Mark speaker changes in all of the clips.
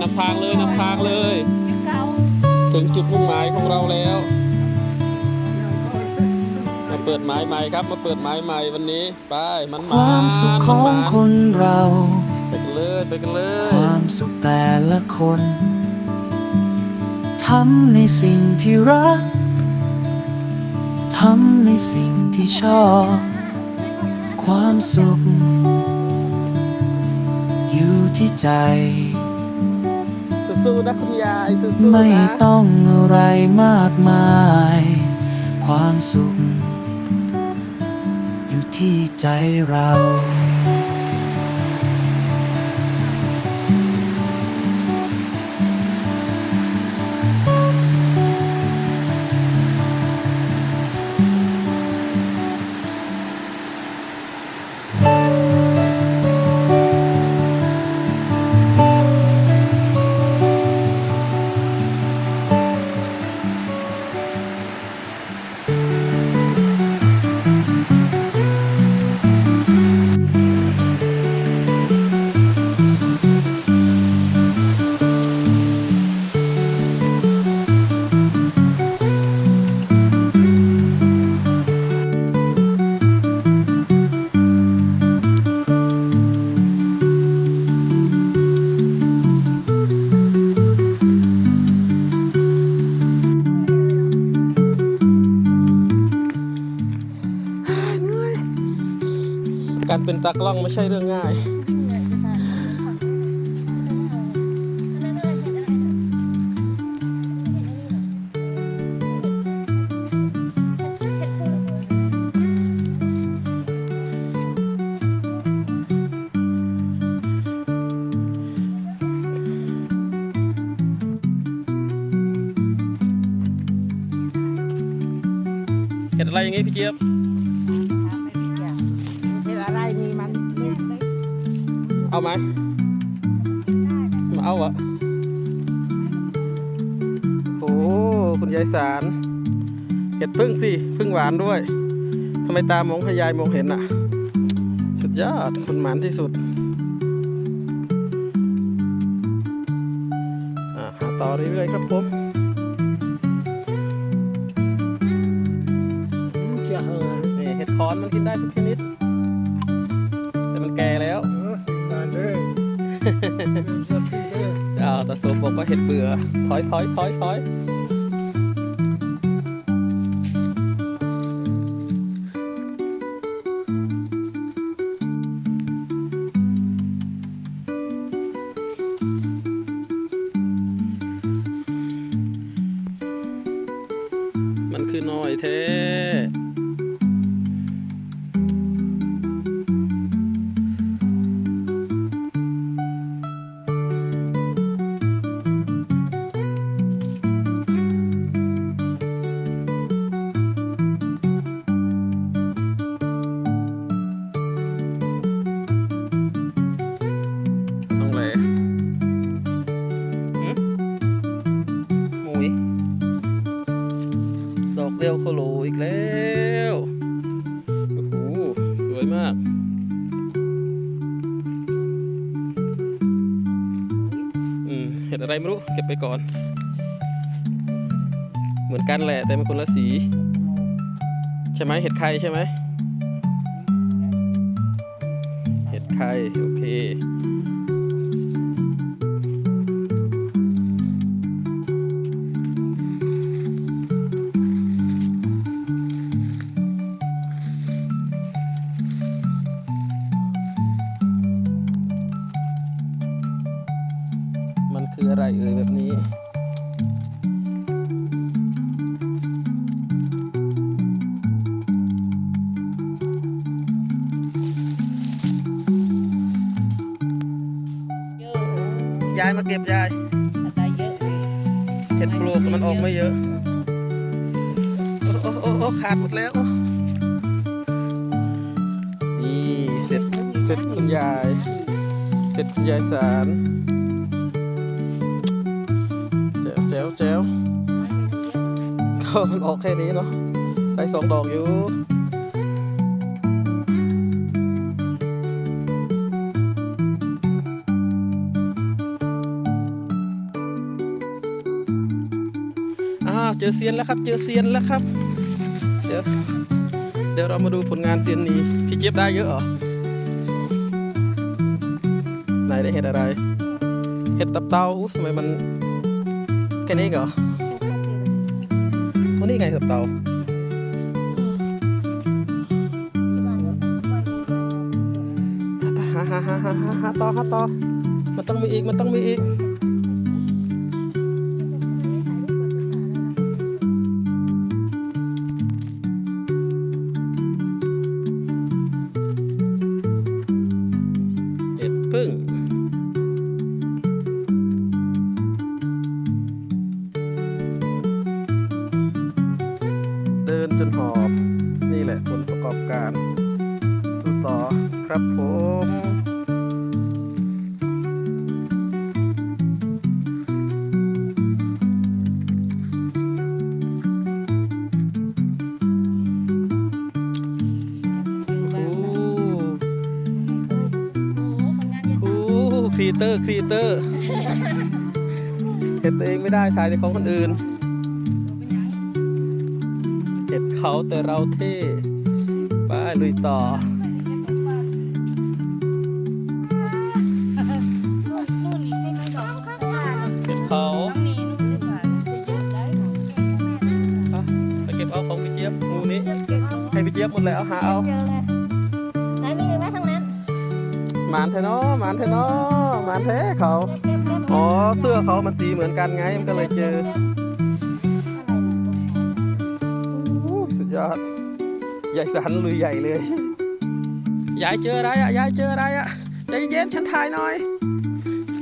Speaker 1: นำทางเลยนำทางเลย
Speaker 2: เก่า
Speaker 1: ถึงจุดมุ่งหมายของเราแล้วมาเปิดหมายใหม่ครับมาเปิดหมายใหม่วันนี้ไปมัน
Speaker 3: ค
Speaker 1: มาวา
Speaker 3: มสุข
Speaker 1: มัน
Speaker 3: ของ
Speaker 1: มา
Speaker 3: คนเรา
Speaker 1: ไปกันเลยไปกันเลย
Speaker 3: ความสุขแต่ละคนทำในสิ่งที่รักทำในสิ่งที่ชอบ ความสุข อยู่ที่ใจ
Speaker 1: สู้ๆนะคุณยายสู้ๆ
Speaker 3: ไม่ต้องอะไรมากมาย ความสุข อยู่ที่ใจเรา
Speaker 1: การเป็นตากล้องไม่ใช่เรื่องง่าย เห็ดอะไรอย่างงี้พี่เจี๊ยบ
Speaker 2: เอา
Speaker 1: ไหมมาเอาเหรอโอ้คุณยายสารเห็ดพึ่งสิพึ่งหวานด้วยทำไมตามองพยายมองเห็นอะสุดยอดคนหมานที่สุดอะหาต่อเรื่อยๆครับผม ถอยถอยถอยถอยมันคือน้อยแท้ คโลอีกแล้วโอ้โหสวยมากอืมเห็ดอะไรไม่รู้เก็บไปก่อน เหมือนกันแหละแต่มันคนละสี ใช่ไหมเห็ดไข่ใช่ไหม เก็บยาย
Speaker 2: อะไรเยอะ
Speaker 1: เห็ดปลวกมันออกไม่เยอะโอ้โอ้โอ้โอ้ขาดหมดแล้ว นี่เสร็จเสร็จคุณยาย เสร็จคุณยายสารแจ๋วแจ๋วแจ๋วก็มันออกแค่นี้เนาะ ได้สองดอกอยู่ อเซียนแล้วครับ เจอเซียนแล้วครับ เดี๋ยวเดี๋ยวเรามาดูผลงานเซียนนี้พี่เจี๊ยบได้เยอะเหรอไหนได้เห็ดอะไร เห็ดตับเต้าอุ๊ยทำไมมันแค่นี้เหรอวันนี้ไงตับเต้าหาหาหาหาหาหาต่อหาต่อมันต้องมีอีก มันต้องมีอีก ครับผมโอ้โหครีเตอร์ครีเตอร์เห็ดตัวเองไม่ได้ถ่ายแต่ของคนอื่นเห็ดเขาแต่เราเท่ไปลุยต่อ จี๊ยบหมดเลยเอาหาเอา
Speaker 4: ไหนมีไหมทางนั้น
Speaker 1: หมานเทนอหมานเทนอหมานแท้เขาอ๋อเสื้อเขามันสีเหมือนกันไงมันก็เลยเจออู้สุดยอดใหญ่สันลุยใหญ่เลยยายเจออะไรอะยายเจออะไรอะใจเย็นฉันถ่ายหน่อย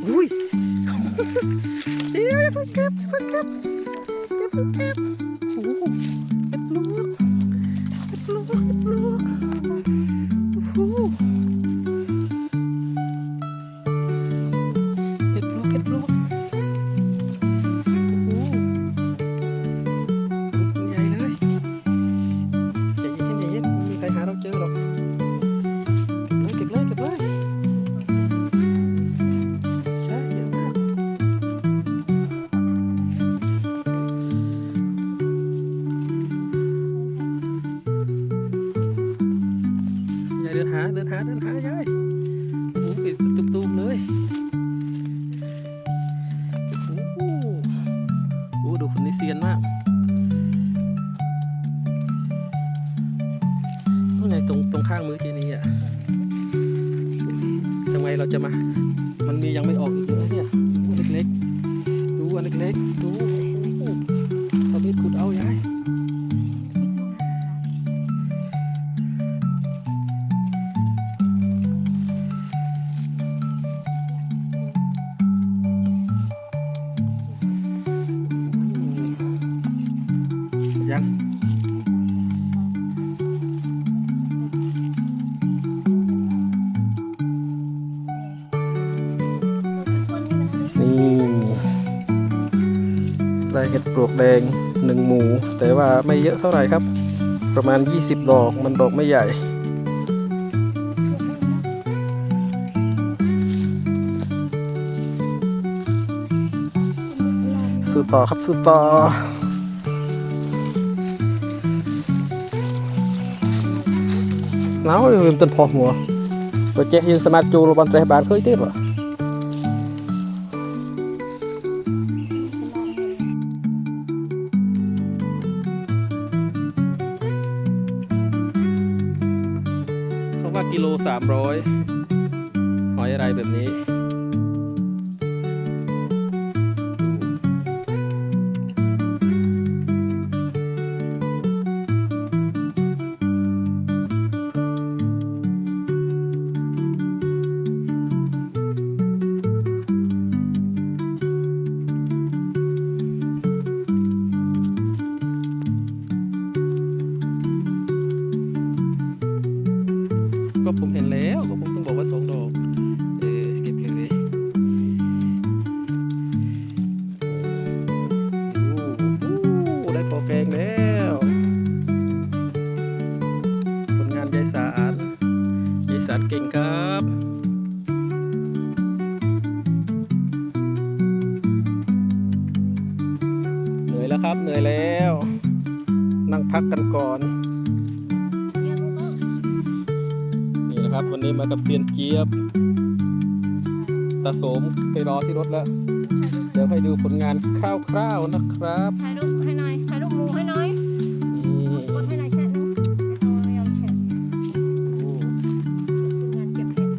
Speaker 1: อุ้ยเดี๋ยวอย่าเพิ่งเก็บอย่าเพิ่งเก็บอย่าเพิ่งเก็บโอ้โหเก็บลูก เก็บ แดงหนึ่งหมูแต่ว่าไม่เยอะเท่าไหร่ครับ ประมาณ 20 ดอกมันดอกไม่ใหญ่ สู้ต่อครับสู้ต่อหนาวอยู่ต้นพอหัวไปเจ๊ยังสมาร์ทจูรบันเตะบานเคยเต้นวะเอ โสมไปรอที่รถแล้ว เดี๋ยวให้ดูผลงานคร่าวๆนะครับ
Speaker 4: ถ่ายรูปให้หน่อยถ่ายรูปหมูให้หน่อย
Speaker 1: นี่
Speaker 4: กดให้หน่อยแชะนึงเอายอมแชะงานเก็บเห็ด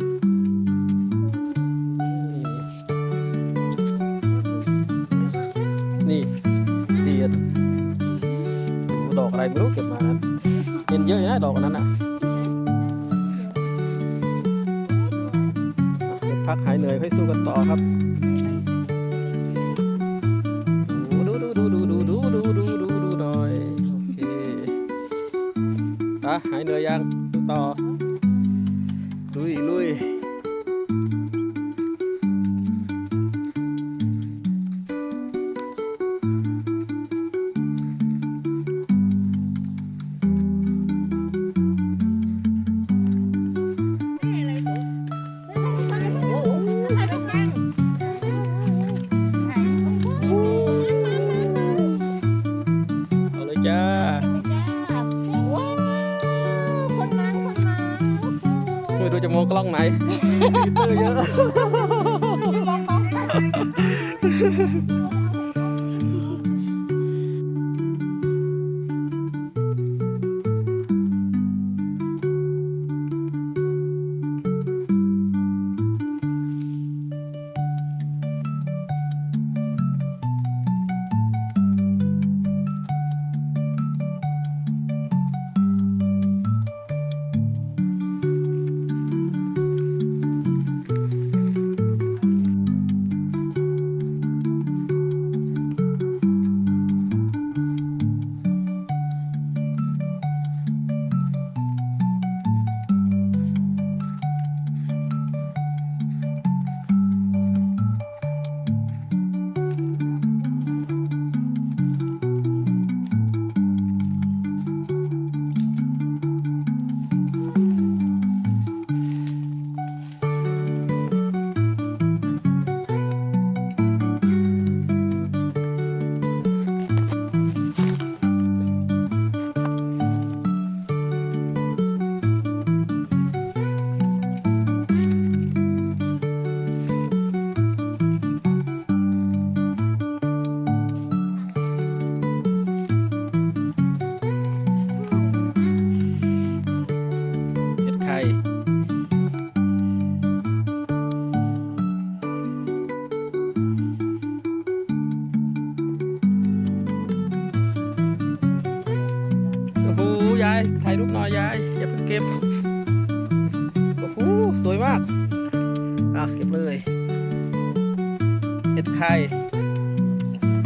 Speaker 1: นี่เซียนโอ้ดอกอะไรไม่รู้เก็บมานั้นเห็นเยอะอยู่นะดอกอันนั้นอะเดี๋ยวพักหายเหนื่อยค่อยสู้กันต่อ ครับ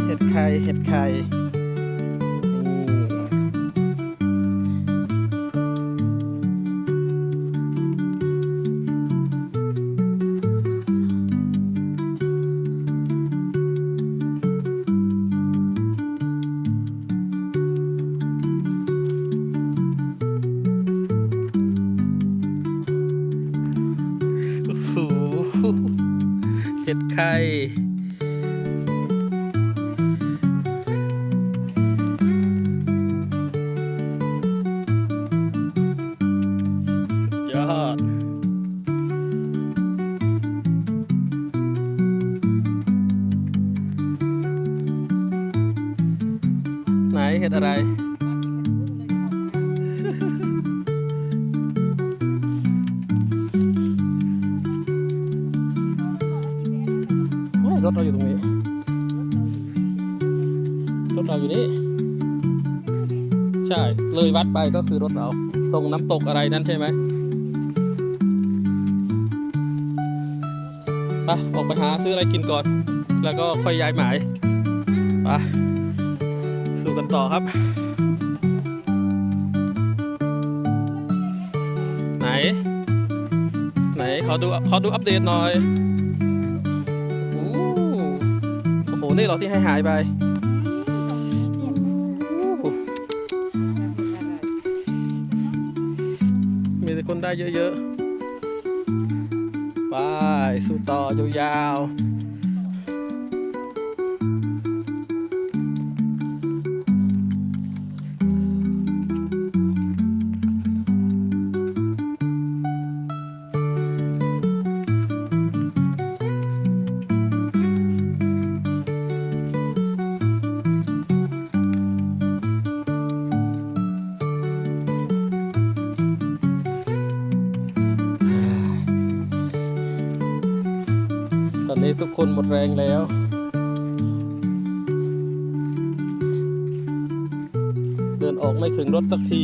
Speaker 1: เห็ดไข่เห็ดไข่ เลยวัดไปก็คือรถเรา ตรงน้ำตกอะไรนั่นใช่ไหมไปออกไปหาซื้ออะไรกินก่อน แล้วก็ค่อยย้ายหมายไปสู้กันต่อครับ ไหน ไหนขอดูขอดูอัปเดตหน่อย โอ้โหโอ้โหนี่เหรอที่ให้หายไป ได้เยอะๆ ไป สู้ต่อยาวๆ ทุกคนหมดแรงแล้ว เดินออกไม่ถึงรถสักที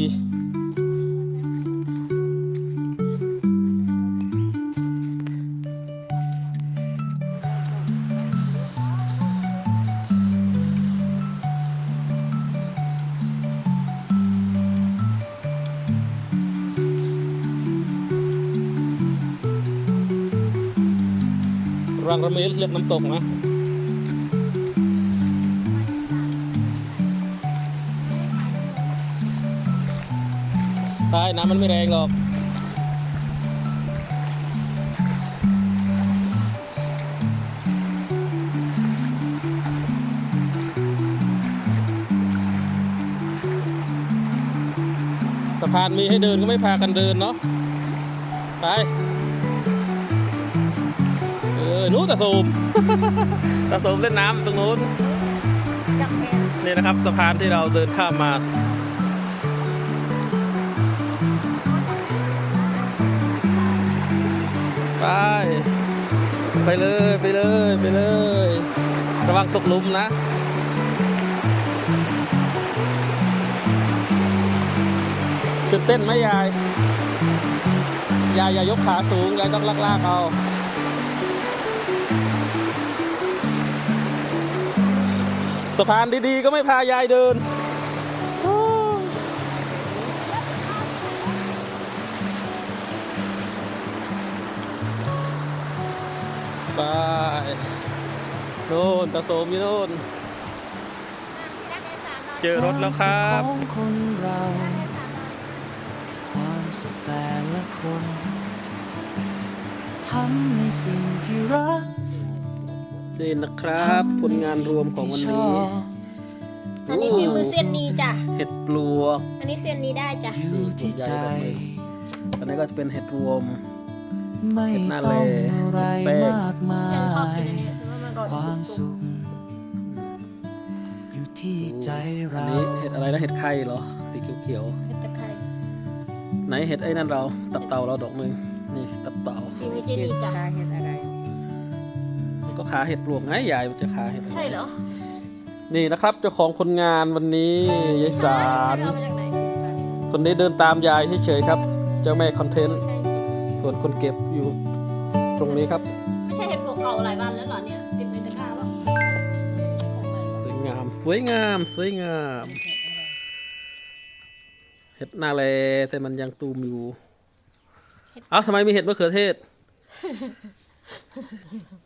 Speaker 1: ระเมลเรียกน้ำตกนะใช่น้ำมันไม่แรงหรอกสะพานมีให้เดินก็ไม่พากันเดินเนาะไป ออนู้นตะสูมตะสูมเล่นน้ำตรงนู้น
Speaker 4: จักแพน
Speaker 1: นี่นะครับสะพานที่เราเดินข้ามมาไปไปเลยไปเลยไปเลย ระวังตกหลุมนะตื่นเต้นไหมยาย ยายอย่ายกขาสูง ยายต้องลากๆเอา สะพานดีๆ ก็ไม่พายายเดิน ไปโน่นตะโสมอยู่โน่น เจอรถแล้วครับ
Speaker 3: ของคนเรา ความสุขแต่ละคนทำในสิ่งที่รัก
Speaker 1: นี่นะครับ ผลงานรวมของวันนี้
Speaker 4: อันนี้ฝีมือเซียนนีจ้ะ
Speaker 1: เห็ดปลวก
Speaker 4: อันนี้เซียนนีได้จ้ะ
Speaker 3: อยู่ที่ใจ
Speaker 1: อันนี้ก็จะเป็นเห็ดรวม
Speaker 3: ไม่
Speaker 1: หน้า
Speaker 3: ต้
Speaker 1: เล
Speaker 3: องอะไร
Speaker 1: แป้ง
Speaker 3: มากมา
Speaker 4: ยังชอบ
Speaker 3: ย
Speaker 4: กินอันนี้เพราะว่ามันอร่อย
Speaker 3: ความสุขอยู่ที่ใจ
Speaker 1: อัน
Speaker 3: เรา
Speaker 1: นี้เห็ดอะไรนะเห็ดไข่เหรอสีเขียว
Speaker 4: เห็ดตะไคร้
Speaker 1: ๆไหนเห็ดไอ้นั่นเราตับเต่าเราดอกหนึ่งนี่ตับเต่า
Speaker 4: ฝีมือเจนีจ้ะ
Speaker 2: ตาเห็ดอะไร
Speaker 1: ก็ ขาเห็ดปลวกไงยายมันจะขาเห็ด
Speaker 4: ใช่เหรอ
Speaker 1: นี่นะครับเจ้าของผลงานวันนี้ยายสาร
Speaker 4: ใช่เอามาจากไหน
Speaker 1: คนนี้เดินตามยายเฉยๆครับ เจ้าแม่คอนเทนต์
Speaker 4: ใช่
Speaker 1: ส่วนคนเก็บอยู่ตรงนี้ครับ
Speaker 4: ไม่ใช่เห็ดปลวกเก่าหลายวันแล้วเหรอเนี่ยติดในตะกร้าเปล่า
Speaker 1: สวยงาม สวยงามสวยงามเห็ดนาแลแต่มันยังตูมอยู่เอ้าทำไมมีเห็ดมะเขือเทศ
Speaker 4: เห็ดแปลก